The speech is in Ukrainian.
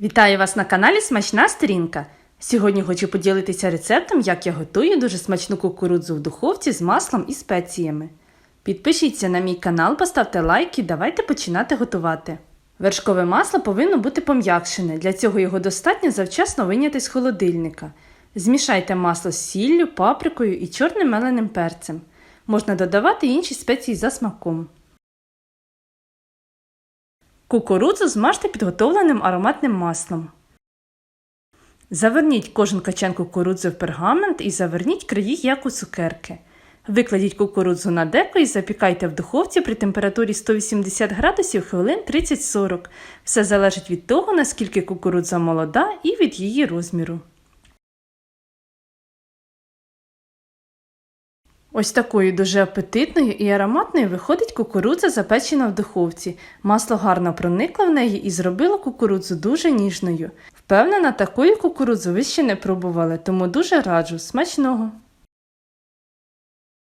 Вітаю вас на каналі Смачна Сторінка. Сьогодні хочу поділитися рецептом, як я готую дуже смачну кукурудзу в духовці з маслом і спеціями. Підпишіться на мій канал, поставте лайк і давайте починати готувати. Вершкове масло повинно бути пом'якшене, для цього його достатньо завчасно виняти з холодильника. Змішайте масло з сіллю, паприкою і чорним меленим перцем. Можна додавати інші спеції за смаком. Кукурудзу змажте підготовленим ароматним маслом. Заверніть кожен качан кукурудзи в пергамент і заверніть краї як у цукерки. Викладіть кукурудзу на деко і запікайте в духовці при температурі 180 градусів хвилин 30-40. Все залежить від того, наскільки кукурудза молода і від її розміру. Ось такою дуже апетитною і ароматною виходить кукурудза, запечена в духовці. Масло гарно проникло в неї і зробило кукурудзу дуже ніжною. Впевнена, такою кукурудзу ви ще не пробували, тому дуже раджу. Смачного!